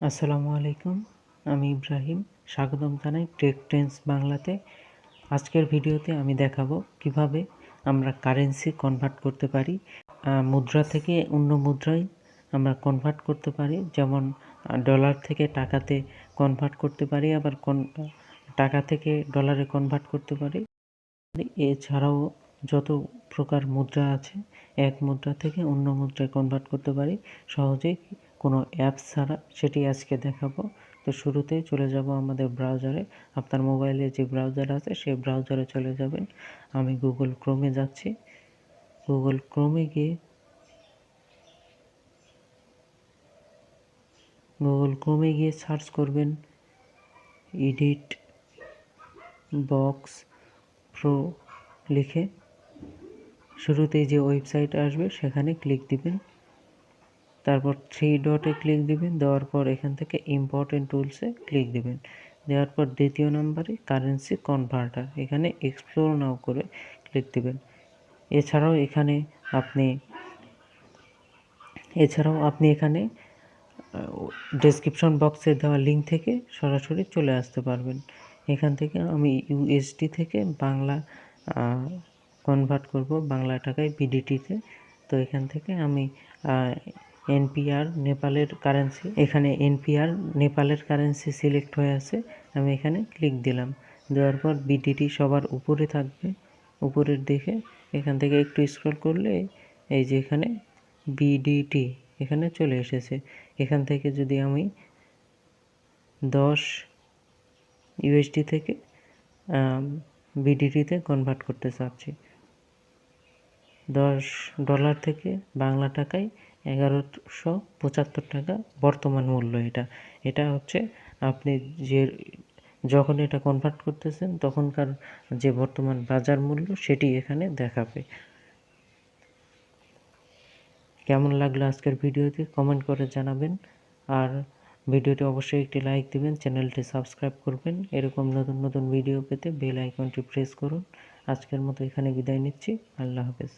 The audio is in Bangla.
আসসালামু আলাইকুম, আমি ইব্রাহিম। স্বাগতম জানাই টেক ট্রেন্স বাংলাতে। আজকের ভিডিওতে আমি দেখাবো কীভাবে আমরা কারেন্সি কনভার্ট করতে পারি। মুদ্রা থেকে অন্য মুদ্রায় আমরা কনভার্ট করতে পারি। যেমন ডলার থেকে টাকাতে কনভার্ট করতে পারি, আবার টাকা থেকে ডলারে কনভার্ট করতে পারি। এছাড়াও যত প্রকার মুদ্রা আছে, এক মুদ্রা থেকে অন্য মুদ্রায় কনভার্ট করতে পারি। সহজেই কোনো অ্যাপস ছাড়া সেটি আজকে দেখাবো। তো শুরুতেই চলে যাব আমাদের ব্রাউজারে আপনার মোবাইলে যে ব্রাউজার আছে, সেই ব্রাউজারে চলে যাবেন। আমি গুগল ক্রোমে যাচ্ছি। গুগল ক্রোমে গিয়ে গুগল ক্রোমে গিয়ে সার্চ করবেন এডিট বক্স প্রো লিখে। শুরুতেই যে ওয়েবসাইট আসবে, সেখানে ক্লিক দিবেন। তারপর থ্রি ডটে ক্লিক দিবেন, দেওয়ার পর এখান থেকে ইম্পর্টেন্ট টুলসে ক্লিক দিবেন। দেওয়ার পর দ্বিতীয় নম্বরে কারেন্সি কনভার্টার এখানে এক্সপ্লোর নাও করে ক্লিক দিবেন। এছাড়াও এখানে আপনি, এছাড়াও আপনি এখানে ডেসক্রিপশন বক্সে দেওয়া লিঙ্ক থেকে সরাসরি চলে আসতে পারবেন। এখান থেকে আমি ইউএসডি থেকে বাংলা কনভার্ট করব, বাংলা টাকায় বিডিটিতে তো। এখান থেকে আমি এনপিআর নেপালের কারেন্সি। এখানে এনপিআর নেপালের কারেন্সি সিলেক্ট হয়ে আছে। আমি এখানে ক্লিক দিলাম। দেওয়ার পর বিডিটি সবার উপরে থাকবে। উপরের দিকে এখান থেকে একটু স্ক্রল করলে এই যে এখানে বিডিটি এখানে চলে এসেছে। এখান থেকে যদি আমি দশ ইউএসডি থেকে বিডিটিতে কনভার্ট করতে চাচ্ছি, দশ ডলার থেকে বাংলা টাকায় এগারোশো পঁচাত্তর টাকা বর্তমান মূল্য এটা। এটা হচ্ছে আপনি যে যখন এটা কনভার্ট করতেছেন, তখনকার যে বর্তমান বাজার মূল্য সেটি এখানে দেখাবে। কেমন লাগল আজকের ভিডিওটি? কমেন্ট করে জানাবেন। আর ভিডিওটি অবশ্যই একটি লাইক দিবেন, চ্যানেলটি সাবস্ক্রাইব করবেন। এরকম নতুন নতুন ভিডিও পেতে বেল আইকনটি প্রেস করুন। আজকের মতো এখানে বিদায় নিচ্ছি। আল্লাহ হাফেজ।